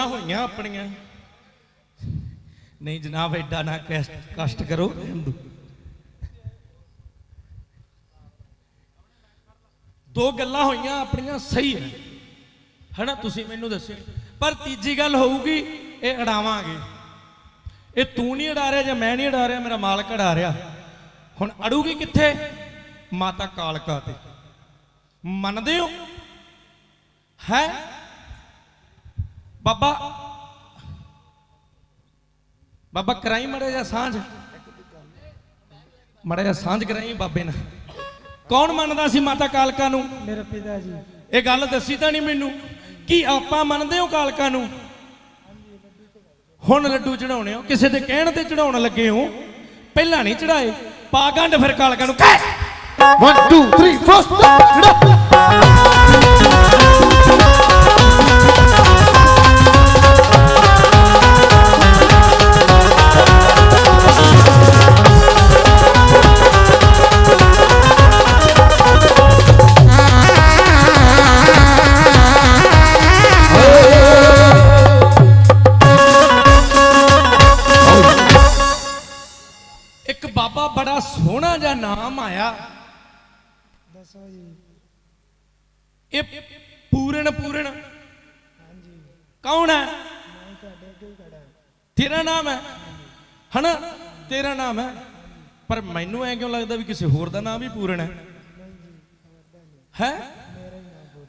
ਗੱਲਾਂ ਹੋਈਆਂ ਆਪਣੀਆਂ। ਨਹੀਂ ਜਨਾਬ, ਐਡਾ ਨਾ ਕਸ਼ਟ ਕਸ਼ਟ ਕਰੋ। ਰਹਿਣ ਦੋ ਗੱਲਾਂ ਹੋਈਆਂ ਆਪਣੀਆਂ ਸਹੀ ਹੈ ਹਨਾ, ਤੁਸੀਂ ਮੈਨੂੰ ਦੱਸਿਓ। ਪਰ ਤੀਜੀ ਗੱਲ ਹੋਊਗੀ, ਇਹ ਅੜਾਵਾਂਗੇ। ਇਹ ਤੂੰ ਨਹੀਂ ਅੜਾ ਰਿਹਾ ਜਾਂ ਮੈਂ ਨਹੀਂ ਅੜਾ ਰਿਹਾ, ਮੇਰਾ ਮਾਲਕ ਅੜਾ ਰਿਹਾ। ਹੁਣ ਅੜੂਗੀ ਕਿੱਥੇ? ਮਾਤਾ ਕਾਲਕਾ ਤੇ। ਮੰਨਦੇ ਹੋ? ਹੈ? ਬਾਬਾ ਬਾਬਾ ਕਰਾਈ ਮੜੇ ਜਾਂ ਸਾਂਝ। ਮੜਾ ਜਾਂ ਸਾਂਝ ਕਰਾਈ ਬਾਬੇ ਨਾਲ। ਕੌਣ ਮੰਨਦਾ ਸੀ ਮਾਤਾ ਕਾਲਕਾ ਨੂੰ? ਮੇਰਾ ਪਿਤਾ ਜੀ। ਇਹ ਗੱਲ ਦੱਸੀ ਤਾਂ ਨਹੀਂ ਮੈਨੂੰ। ਕੀ ਆਪਾਂ ਮੰਨਦੇ ਹੋ ਕਾਲਕਾ ਨੂੰ? ਹੁਣ ਲੱਡੂ ਚੜਾਉਣੇ ਹੋ। ਕਿਸੇ ਦੇ ਕਹਿਣ ਤੇ ਚੜਾਉਣ ਲੱਗੇ ਹੋ। ਪਹਿਲਾਂ ਨਹੀਂ ਚੜਾਏ ਪਾ ਗੰਢ ਫਿਰ ਕਾਲਕਾ ਨੂੰ। ਕਹਿ 1 2 3 ਫਸਟ ਇੱਕ ਕੌਣ ਹੈ? ਤੇਰਾ ਨਾਮ ਹੈ। ਹਨਾ? ਤੇਰਾ ਨਾਮ ਹੈ। ਪਰ ਮੈਨੂੰ ਐ ਕਿਉਂ ਲੱਗਦਾ ਵੀ ਕਿਸੇ ਹੋਰ ਦਾ ਨਾਮ ਵੀ ਪੂਰਨ ਹੈ? ਹੈ?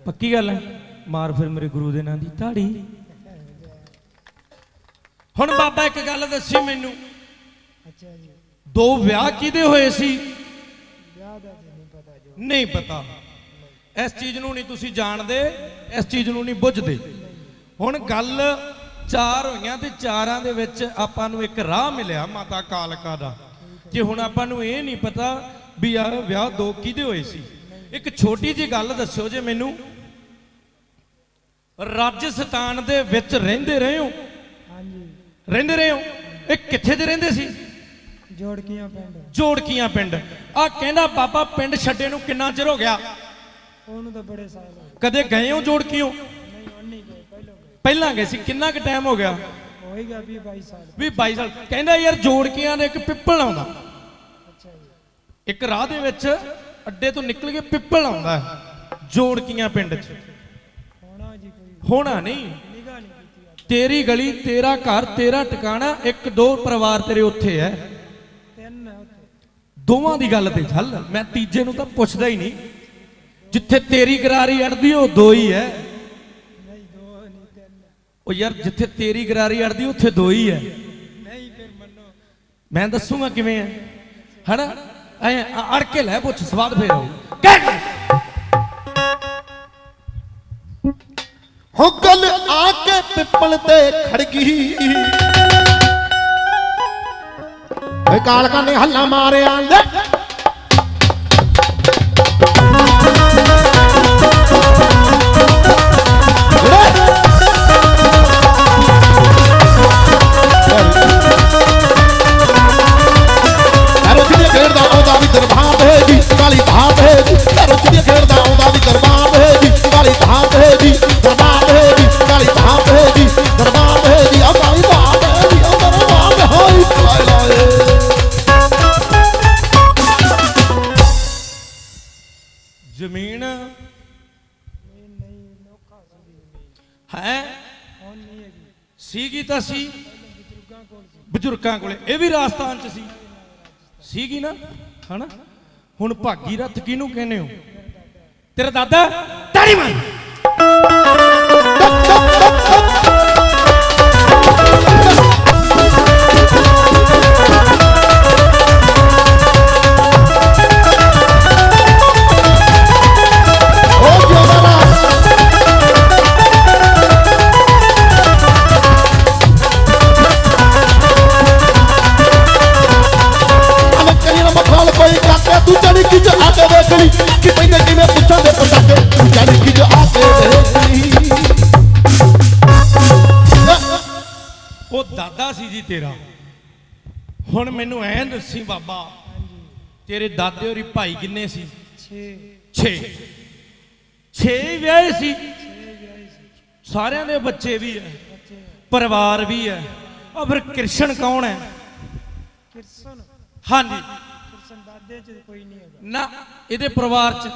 ਪੱਕੀ ਗੱਲ ਹੈ। ਮਾਰ ਫਿਰ ਮੇਰੇ ਗੁਰੂ ਦੇ ਨਾਂ ਦੀ ਤਾੜੀ। ਹੁਣ ਬਾਬਾ ਇੱਕ ਗੱਲ ਦੱਸੀ ਮੈਨੂੰ। ਅੱਛਾ ਜੀ ਦੋ ਵਿਆਹ ਕਿਹਦੇ ਹੋਏ ਸੀ? ਵਿਆਹ ਦਾ ਨਹੀਂ ਪਤਾ ਜੋ ਨਹੀਂ ਪਤਾ। ਇਸ ਚੀਜ਼ ਨੂੰ ਨਹੀਂ ਤੁਸੀਂ ਜਾਣਦੇ, ਇਸ ਚੀਜ਼ ਨੂੰ ਨਹੀਂ ਬੁੱਝਦੇ। ਹੁਣ ਗੱਲ ਚਾਰ ਹੋਈਆਂ ਤੇ ਚਾਰਾਂ ਦੇ ਵਿੱਚ ਆਪਾਂ ਨੂੰ ਇੱਕ ਰਾਹ ਮਿਲਿਆ ਮਾਤਾ ਕਾਲਕਾ ਦਾ। ਕਿ ਹੁਣ ਆਪਾਂ ਨੂੰ ਇਹ ਨਹੀਂ ਪਤਾ ਵੀ ਯਾਰ ਵਿਆਹ ਦੋ ਕਿਹਦੇ ਹੋਏ ਸੀ। ਇੱਕ ਛੋਟੀ ਜੀ ਗੱਲ ਦੱਸਿਓ ਜੇ ਮੈਨੂੰ। ਰਾਜਸਥਾਨ ਦੇ ਵਿੱਚ ਰਹਿੰਦੇ ਰਹੇ ਹੋ? ਹਾਂਜੀ। ਰਹਿੰਦੇ ਰਹੇ ਹੋ? ਇਹ ਕਿੱਥੇ ਦੇ ਰਹਿੰਦੇ ਸੀ? ਜੋੜਕੀਆਂ ਪਿੰਡ। ਜੋੜਕੀਆਂ ਪਿੰਡ। ਆ ਕਹਿੰਦਾ ਬਾਬਾ ਪਿੰਡ ਛੱਡੇ ਨੂੰ ਕਿੰਨਾ ਚਿਰ ਹੋ ਗਿਆ? ਉਹਨੂੰ ਤਾਂ ਬੜੇ ਸਾਲ ਕਦੇ ਗਏ ਹੋ ਗਏ ਪਹਿਲਾਂ ਗਏ ਸੀ ਕਿੰਨਾ ਕੁ ਟਾਈਮ ਹੋ ਗਿਆ? ਹੋਏਗਾ 20 22 ਸਾਲ। ਵੀ 22 ਸਾਲ। ਕਹਿੰਦਾ ਯਾਰ ਜੋੜਕੀਆਂ ਦੇ ਇੱਕ ਪਿੱਪਲ ਆਉਂਦਾ। ਅੱਛਾ ਜੀ। ਇੱਕ ਰਾਹ ਦੇ ਵਿੱਚ ਅੱਡੇ ਤੋਂ ਨਿਕਲ ਕੇ ਪਿੱਪਲ ਆਉਂਦਾ ਹੈ, ਜੋੜਕੀਆਂ ਪਿੰਡ 'ਚ। ਹੋਣਾ ਜੀ ਕੋਈ। ਹੋਣਾ ਨਹੀਂ। ਤੇਰੀ ਗਲੀ ਤੇਰਾ ਘਰ ਤੇਰਾ ਟਿਕਾਣਾ ਇੱਕ ਦੋ ਪਰਿਵਾਰ ਤੇਰੇ ਉੱਥੇ ਹੈ। ਤਿੰਨ ਦੋਵਾਂ ਦੀ ਗੱਲ ਤੇ ਚੱਲ। ਮੈਂ ਤੀਜੇ ਨੂੰ ਤਾਂ ਪੁੱਛਦਾ ਹੀ ਨਹੀਂ। ਜਿੱਥੇ ਤੇਰੀ ਗਰਾਰੀ ਅੜਦੀ ਉਹ ਦੋ ਹੀ ਹੈ। ਉਹ ਯਾਰ ਜਿੱਥੇ ਤੇਰੀ ਗਰਾਰੀ ਅੜਦੀ, ਉੱਥੇ ਦੋ ਹੀ ਹੈ ਨਹੀਂ ਫਿਰ ਮੰਨੋ ਮੈਂ ਦੱਸੂਗਾ ਕਿਵੇਂ ਹੈ ਹਨਾ? ਐ ਅੜ ਕੇ ਲੈ ਪੁੱਛ, ਸਵਾਦ ਫੇਰ ਆਊ। ਹੋ ਗੱਲ ਆ ਕੇ ਪਿੱਪਲ ਤੇ ਖੜ ਗਈ। ਓਏ ਕਾਲਕਾ ਨੇ ਹੱਲਾ ਮਾਰਿਆ ਲੈ ਜ਼ਮੀਨ ਹੈ? ਸੀਗੀ ਤਾਂ ਸੀ। ਬਜ਼ੁਰਗਾਂ ਕੋਲੇ, ਇਹ ਵੀ ਰਾਜਸਥਾਨ ਚ ਸੀ। ਸੀਗੀ ਨਾ? ਹਨਾ? ਹੁਣ ਭਾਗੀ ਰੱਥ ਕਿਹਨੂੰ ਕਹਿੰਦੇ ਹੋ? ਤੇਰਾ ਦਾਦਾ? ਤਾੜੀ ਮਾਰ ਤੇਰਾ। ਹੁਣ ਮੈਨੂੰ ਐਂ ਦੱਸੀ ਬਾਬਾ ਤੇਰੇ ਦਾਦੇ ਹੋਰੀ ਭਾਈ ਕਿੰਨੇ ਸੀ? 6 6 6 ਵਿਆਹੇ ਸੀ। 6 ਵਿਆਹੀ ਸੀ ਸਾਰਿਆਂ ਦੇ ਬੱਚੇ ਵੀ ਹੈ ਬੱਚੇ ਪਰਿਵਾਰ ਵੀ ਹੈ ਉਹ ਫਿਰ ਕ੍ਰਿਸ਼ਨ ਕੌਣ ਹੈ ਕਿਰਸਨ? ਹਾਂਜੀ। ਕਿਰਸਨ ਦਾਦੇ ਚ ਕੋਈ ਨਹੀਂ ਹੈਗਾ। ਨਾ ਇਹਦੇ ਪਰਿਵਾਰ ਚ।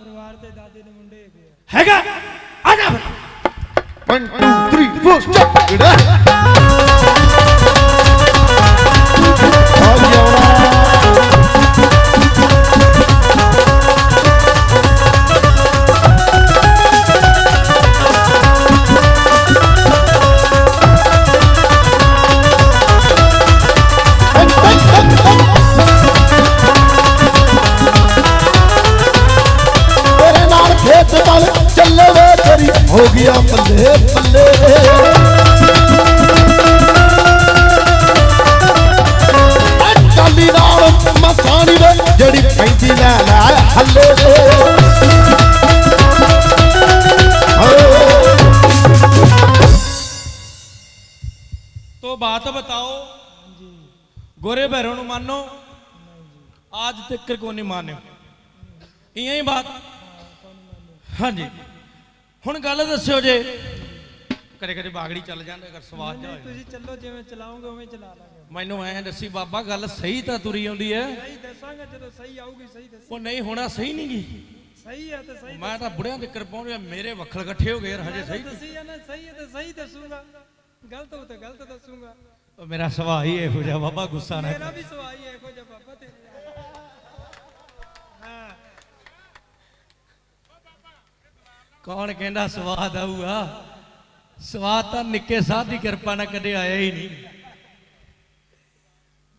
ਪਰਿਵਾਰ ਦੇ ਦਾਦੇ ਦੇ ਮੁੰਡੇ ਹੈਗੇ ਆ। ਹੈਗਾ? ਆ ਜਾ ਫਿਰ। 1 2 3 4 ਸਟਾਪ ਗੋਰੇ ਭੈਰੋ ਨੂੰ ਮੰਨੋ। ਆਜ ਤੱਕ ਕੋ ਨਹੀਂ ਮੰਨਿਓ। ਇਆਂ ਬਾਤ। ਹਾਂਜੀ। ਹੁਣ ਗੱਲ ਦੱਸਿਓ ਜੇ। ਕਰੇ ਕਰੇ ਬਾਗੜੀ ਚੱਲ ਜਾਂਦਾ ਅਗਰ ਸਵਾਦ ਜਾ ਤੁਸੀਂ ਚੱਲੋ ਜਿਵੇਂ ਚਲਾਉਂਗੇ ਉਵੇਂ ਚਲਾ ਲਾਂਗੇ। ਮੈਨੂੰ ਐਂ ਦੱਸੀ ਬਾਬਾ ਗੱਲ ਸਹੀ ਤਾਂ ਤੁਰੀ ਆਉਂਦੀ ਐ। ਸਹੀ ਦੱਸਾਂਗੇ ਜਦੋਂ ਸਹੀ ਆਊਗੀ ਸਹੀ ਦੱਸ। ਉਹ ਨਹੀਂ ਹੋਣਾ ਸਹੀ ਨਹੀਂ ਗੀ। ਸਹੀ ਐ ਤੇ ਸਹੀ ਮੈਂ ਤਾਂ ਬੁੜਿਆਂ ਦੇ ਕਿਰਪਾਉਣ ਰਿਹਾ ਮੇਰੇ ਵੱਖਲ ਇਕੱਠੇ ਹੋ ਗਏ ਯਾਰ ਹਜੇ ਸਹੀ ਦੱਸੀ ਜਾਂਦਾ ਸਹੀ ਐ ਸਹੀ ਦੱਸੂਗਾ। ਗਲਤ ਹੋ ਤੇ ਗਲਤ ਦੱਸੂਗਾ। ਮੇਰਾ ਹੀ ਇਹੋ ਜਿਹਾ ਬਾਬਾ ਗੁੱਸਾ ਨਾ ਮੇਰਾ ਵੀ ਸਵਾਈ ਇਹੋ ਜਿਹਾ ਬਾਬਾ ਤੇ ਹਾਂ। ਕੌਣ ਕਹਿੰਦਾ ਸਵਾਦ ਆਊਗਾ? ਸਵਾਦ ਤਾਂ ਨਿੱਕੇ ਸਾਧ ਦੀ ਕਿਰਪਾ ਨਾਲ ਕਦੇ ਆਇਆ ਹੀ ਨਹੀਂ।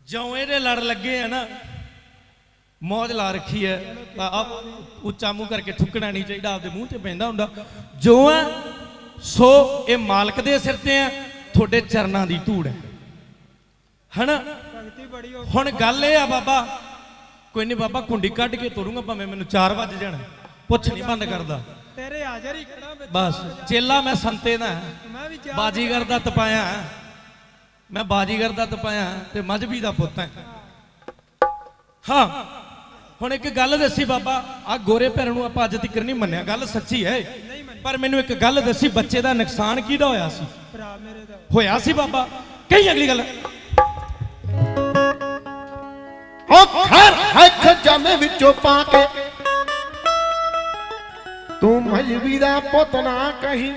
ਜਿਉਂ ਇਹਦੇ ਲੜ ਲੱਗੇ ਆ ਨਾ ਮੌਜ ਲਾ ਰੱਖੀ ਹੈ ਤਾਂ ਆਪ ਉੱਚਾ ਮੂੰਹ ਕਰਕੇ ਥੁੱਕਣਾ ਨਹੀਂ ਚਾਹੀਦਾ ਆਪਦੇ ਮੂੰਹ ਤੇ ਪੈਂਦਾ ਹੁੰਦਾ। ਜੋ ਸੋ ਇਹ ਮਾਲਕ ਦੇ ਸਿਰ ਤੇ ਹੈ ਤੁਹਾਡੇ ਚਰਨਾਂ ਦੀ ਧੂੜ ਹੈ ਹਨਾ? ਹੁਣ ਗੱਲ ਇਹ ਆ ਬਾਬਾ ਕੋਈ ਨਹੀਂ ਬਾਬਾ ਕੁੰਡੀ ਕੱਢ ਕੇ ਤੋਰੂੰਗਾ ਭਾਵੇਂ ਮੈਨੂੰ 4 ਵਜ ਜਾਣ। ਪੁੱਛ ਨਹੀਂ ਬੰਦ ਕਰਦਾ। ਤੇਰੇ ਹਾਜ਼ਰ ਹੀ ਖੜਾ ਬਸ ਚੇਲਾ ਮੈਂ ਸੰਤੇ ਦਾ ਬਾਜੀਗਰ ਦਾ ਤਪਾਇਆ ਮੈਂ ਬਾਜੀਗਰ ਦਾ ਤਪਾਇਆ ਤੇ ਮਜਬੀ ਦਾ ਪੁੱਤ ਹਾਂ। ਹਾਂ ਹੁਣ ਇੱਕ ਗੱਲ ਦੱਸੀ ਬਾਬਾ ਆ ਗੋਰੇ ਭੈਣ ਨੂੰ ਆਪਾਂ ਅੱਜ ਤੱਕ ਨਹੀਂ ਮੰਨਿਆ। ਗੱਲ ਸੱਚੀ ਹੈ ਪਰ ਮੈਨੂੰ ਇੱਕ ਗੱਲ ਦੱਸੀ ਬੱਚੇ ਦਾ ਨੁਕਸਾਨ ਕਿਹਦਾ ਹੋਇਆ ਸੀ? ਭਰਾ ਮੇਰੇ ਦਾ। ਹੋਇਆ ਸੀ ਬਾਬਾ? ਕਹੀ ਅਗਲੀ ਗੱਲ। ਹੋ ਖੈਰ ਹੈ ਖਜ਼ਾਨੇ ਵਿੱਚੋਂ ਪਾ ਕੇ। ਤੂੰ ਮਜਬੀ ਦਾ ਪੁੱਤ ਨਾ ਕਹੀਂ।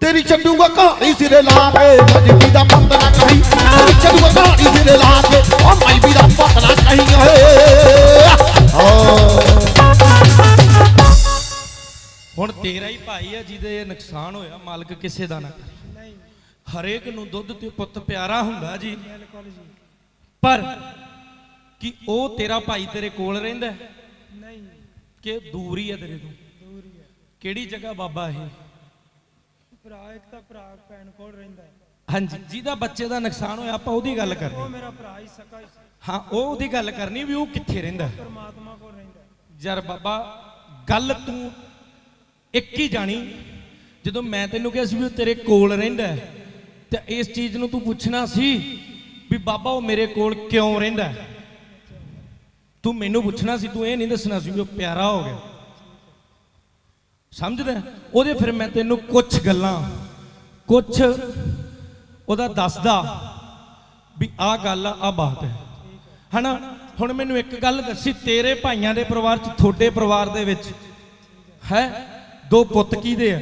ਤੇਰੀ ਛੱਡੂਗਾ ਕਹਾਣੀ ਸਿਰੇ ਲਾ ਕੇ, ਮਜਬੀ ਦਾ ਪੁੱਤ ਨਾ ਕਹੀਂ। ਤੇਰੀ ਛੱਡੂਗਾ ਕਹਾਣੀ ਸਿਰੇ ਲਾ ਕੇ, ਉਹ ਮਜਬੀ ਦਾ ਪੁੱਤ ਨਾ ਕਹੀਂ ਓਏ। ਹੁਣ ਤੇਰਾ ਹੀ ਭਾਈ ਹੈ ਜਿਹਦੇ ਨੁਕਸਾਨ ਹੋਇਆ, ਮਾਲਕ ਕਿਸੇ ਦਾ ਨਾ ਕਰੇ। ਹਰੇਕ ਨੂੰ ਦੁੱਧ ਤੇ ਪੁੱਤ ਪਿਆਰਾ ਹੁੰਦਾ ਜੀ। ਪਰ ਕਿ ਉਹ ਤੇਰਾ ਭਾਈ ਤੇਰੇ ਕੋਲ ਰਹਿੰਦਾ ਨਹੀਂ। ਕਿ ਦੂਰ ਹੀ ਹੈ ਤੇਰੇ ਤੋਂ? ਦੂਰ ਹੀ ਹੈ। ਕਿਹੜੀ ਜਗ੍ਹਾ ਬਾਬਾ ਇਹ? ਭਰਾ ਇੱਕ ਤਾਂ ਭਰਾ ਭੈਣ ਕੋਲ ਰਹਿੰਦਾ। ਹਾਂਜੀ ਜਿਹਦਾ ਬੱਚੇ ਦਾ ਨੁਕਸਾਨ ਹੋਇਆ ਆਪਾਂ ਉਹਦੀ ਗੱਲ ਉਹ ਕਰਨੀ ਮੇਰਾ ਭਰਾ ਹੀ ਸਕਾ ਹੀ ਉਹ ਉਹਦੀ ਗੱਲ ਕਰਨੀ ਵੀ ਉਹ ਕਿੱਥੇ ਰਹਿੰਦਾ। ਪਰਮਾਤਮਾ ਕੋਲ ਰਹਿੰਦਾ। ਯਾਰ ਬਾਬਾ ਗੱਲ ਤੂੰ ਇੱਕ ਹੀ ਜਾਣੀ। ਜਦੋਂ ਮੈਂ ਤੈਨੂੰ ਕਿਹਾ ਸੀ ਵੀ ਉਹ ਤੇਰੇ ਕੋਲ ਰਹਿੰਦਾ ਤੇ ਇਸ ਚੀਜ਼ ਨੂੰ ਤੂੰ ਪੁੱਛਣਾ ਸੀ ਵੀ ਬਾਬਾ ਉਹ ਮੇਰੇ ਕੋਲ ਕਿਉਂ ਰਹਿੰਦਾ ਤੂੰ ਮੈਨੂੰ ਪੁੱਛਣਾ ਸੀ, ਤੂੰ ਇਹ ਨਹੀਂ ਦੱਸਣਾ ਸੀ ਵੀ ਉਹ ਪਿਆਰਾ ਹੋ ਗਿਆ। ਸਮਝਦਾ ਉਹਦੇ ਫਿਰ ਮੈਂ ਤੈਨੂੰ ਕੁਝ ਗੱਲਾਂ ਕੁਝ ਉਹਦਾ ਦੱਸਦਾ ਵੀ ਆਹ ਗੱਲ ਆ, ਆਹ ਬਾਤ ਹੈ। ਹਨਾ? ਹੁਣ ਮੈਨੂੰ ਇੱਕ ਗੱਲ ਦੱਸੀ, ਤੇਰੇ ਭਾਈਆਂ ਦੇ ਪਰਿਵਾਰ ਚ ਤੁਹਾਡੇ ਪਰਿਵਾਰ ਦੇ ਵਿੱਚ ਹੈ? ਦੋ ਪੁੱਤ ਕਿਹਦੇ ਆ?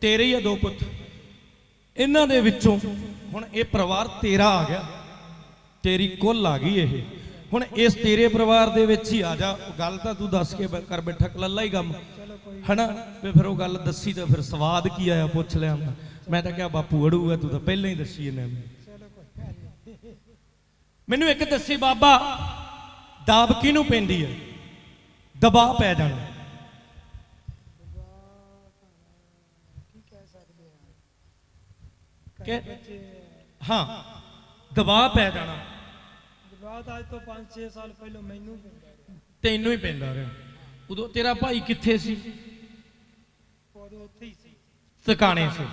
ਤੇਰੇ ਹੀ ਆ ਦੋ ਪੁੱਤ। ਇਹਨਾਂ ਦੇ ਵਿੱਚੋਂ ਹੁਣ ਇਹ ਪਰਿਵਾਰ ਤੇਰਾ ਆ ਗਿਆ। ਤੇਰੀ ਕੁੱਲ ਆ ਗਈ ਇਹ। ਹੁਣ ਇਸ ਤੇਰੇ ਪਰਿਵਾਰ ਦੇ ਵਿੱਚ ਹੀ ਆ ਜਾ। ਗੱਲ ਤਾਂ ਤੂੰ ਦੱਸ ਕੇ ਕਰ ਬੈਠਾ ਕਲੱਲਾ ਹੀ ਕੰਮ ਹਨਾ? ਵੀ ਫਿਰ ਉਹ ਗੱਲ ਦੱਸੀ ਤਾਂ ਫਿਰ ਸਵਾਦ ਕੀ ਆਇਆ ਪੁੱਛ ਲਿਆ ਮੈਂ। ਤਾਂ ਕਿਹਾ, ਬਾਪੂ ਅੜੂਗਾ ਤੂੰ ਤਾਂ ਪਹਿਲਾਂ ਹੀ ਦੱਸੀ ਇਹਨੇ ਮੈਨੂੰ। ਇੱਕ ਦੱਸੀ, ਬਾਬਾ, ਦਾਬ ਕਿਹਨੂੰ ਪੈਂਦੀ ਹੈ ਦਬਾਅ ਪੈ ਜਾਣਾ ਕੀ ਕਹਿ ਸਕਦੇ ਆ ਕਿ ਹਾਂ ਦਬਾਅ ਪੈ ਜਾਣਾ। ਬਾਤ ਅੱਜ ਤੋਂ 5-6 ਸਾਲ ਪਹਿਲਾਂ ਮੈਨੂੰ ਪੈਂਦਾ ਰਿਹਾ। ਤੈਨੂੰ ਹੀ ਪੈਂਦਾ ਰਿਹਾ। ਉਦੋਂ ਤੇਰਾ ਭਾਈ ਕਿੱਥੇ ਸੀ? ਉਦੋਂ ਉੱਥੇ ਹੀ ਸੀ। ਟਿਕਾਣੇ ਸੀ।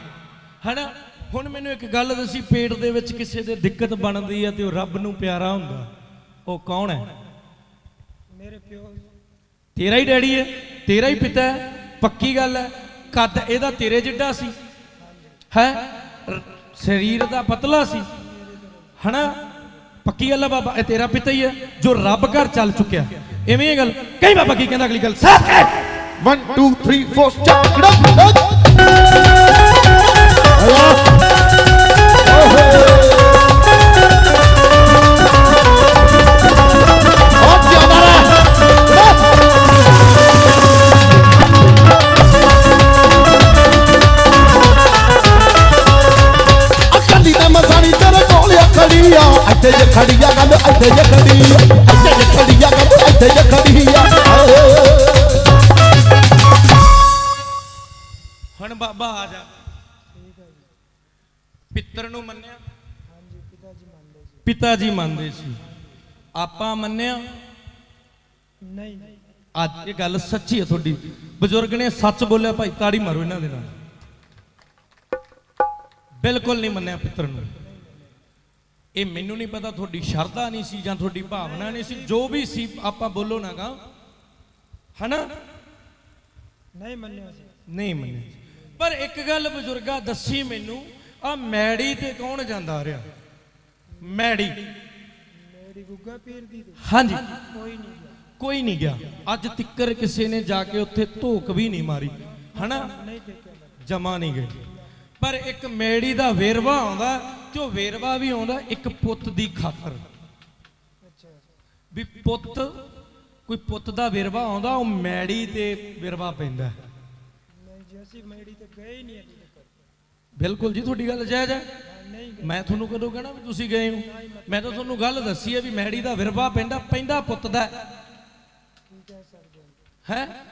ਹਨਾ? ਹੁਣ ਮੈਨੂੰ ਇੱਕ ਗੱਲ ਦੱਸੀ ਪੇਟ ਦੇ ਵਿੱਚ ਕਿਸੇ ਦੇ ਦਿੱਕਤ ਬਣਦੀ ਹੈ ਤੇ ਉਹ ਰੱਬ ਨੂੰ ਪਿਆਰਾ ਹੁੰਦਾ। ਉਹ ਕੌਣ ਹੈ? ਮੇਰੇ ਪਿਓ ਤੇਰਾ ਹੀ ਡੈਡੀ ਹੈ ਤੇਰਾ ਹੀ ਪਿਤਾ ਹੈ ਪੱਕੀ ਗੱਲ ਹੈ। ਕੱਦ ਇਹਦਾ ਤੇਰੇ ਜਿੱਡਾ ਸੀ। ਹੈ? ਸਰੀਰ ਦਾ ਪਤਲਾ ਸੀ। ਹਨਾ? ਪੱਕੀ ਗੱਲ ਹੈ ਬਾਬਾ ਇਹ ਤੇਰਾ ਪਿਤਾ ਹੀ ਹੈ ਜੋ ਰੱਬ ਘਰ ਚੱਲ ਚੁੱਕਿਆ। ਐਵੇਂ ਇਹ ਗੱਲ ਕਈ ਬਾਬਾ ਕੀ ਕਹਿੰਦਾ ਅਗਲੀ ਗੱਲ? ਸਾਥ ਹੈ 1 2 3 4 ਚੱਕ it up ਪਿੱਤਰ ਨੂੰ ਮੰਨਿਆ? ਹਾਂਜੀ ਪਿਤਾ ਜੀ ਮੰਨਦੇ ਸੀ। ਪਿਤਾ ਜੀ ਮੰਨਦੇ ਸੀ। ਆਪਾਂ ਮੰਨਿਆ? ਨਹੀਂ। ਅੱਜ ਇਹ ਗੱਲ ਸੱਚੀ ਹੈ ਤੁਹਾਡੀ। ਬਜ਼ੁਰਗ ਨੇ ਸੱਚ ਬੋਲਿਆ ਭਾਈ ਤਾੜੀ ਮਾਰੋ ਇਹਨਾਂ ਦੇ ਨਾਲ। ਬਿਲਕੁਲ ਨਹੀਂ ਮੰਨਿਆ ਪਿੱਤਰ ਨੂੰ। ਇਹ ਮੈਨੂੰ ਨਹੀਂ ਪਤਾ ਤੁਹਾਡੀ ਸ਼ਰਧਾ ਨਹੀਂ ਸੀ ਜਾਂ ਤੁਹਾਡੀ ਭਾਵਨਾ ਨਹੀਂ ਸੀ। ਜੋ ਵੀ ਸੀ ਆਪਾਂ ਬੋਲੋ ਨਾ ਗਾ। ਹਨਾ? ਨਹੀਂ ਮੰਨਿਆ ਸੀ। ਨਹੀਂ ਮੰਨਿਆ ਪਰ ਇੱਕ ਗੱਲ ਬਜ਼ੁਰਗਾ ਦੱਸੀ ਮੈਨੂੰ। ਆ ਮੈੜੀ ਤੇ ਕੌਣ ਜਾਂਦਾ ਰਿਹਾ? ਮੈੜੀ। ਮੇਰੀ ਗੁੱਗਾ ਪੀਰ ਦੀ ਹਾਂਜੀ। ਕੋਈ ਨਹੀਂ ਗਿਆ। ਕੋਈ ਨਹੀਂ ਗਿਆ। ਅੱਜ ਤਿੱਕਰ ਕਿਸੇ ਨੇ ਜਾ ਕੇ ਉੱਥੇ ਧੋਕ ਵੀ ਨਹੀਂ ਮਾਰੀ। ਹਨਾ। ਜਮਾ ਨਹੀਂ ਗਏ ਪਰ ਇੱਕ ਮੇੜੀ ਦਾ ਵੇਰਵਾ ਆਉਂਦਾ ਉਹ ਵੇਰਵਾ ਵੀ ਆਉਂਦਾ ਇੱਕ ਪੁੱਤ ਦੀ ਖਾਤਰ। ਵੀ ਪੁੱਤ ਕੋਈ ਪੁੱਤ ਦਾ ਵੇਰਵਾ ਆਉਂਦਾ ਉਹ ਮੈੜੀ ਤੇ ਵੇਰਵਾ ਪੈਂਦਾ। ਨਹੀਂ ਜੀ ਅਸੀਂ ਮੇੜੀ ਤੇ ਗਏ ਨਹੀਂ ਬਿਲਕੁਲ ਜੀ, ਤੁਹਾਡੀ ਗੱਲ ਜਾਇਜ਼ ਹੈ। ਨਹੀਂ ਮੈਂ ਤੁਹਾਨੂੰ ਕਦੋਂ ਕਹਿਣਾ ਵੀ ਤੁਸੀਂ ਗਏ ਹੋ? ਮੈਂ ਤਾਂ ਤੁਹਾਨੂੰ ਗੱਲ ਦੱਸੀ ਹੈ ਵੀ ਮਹਿੜੀ ਦਾ ਵਿਰਵਾ ਪੈਂਦਾ ਪੈਂਦਾ ਪੁੱਤ ਦਾ। ਕੀ ਹੈ?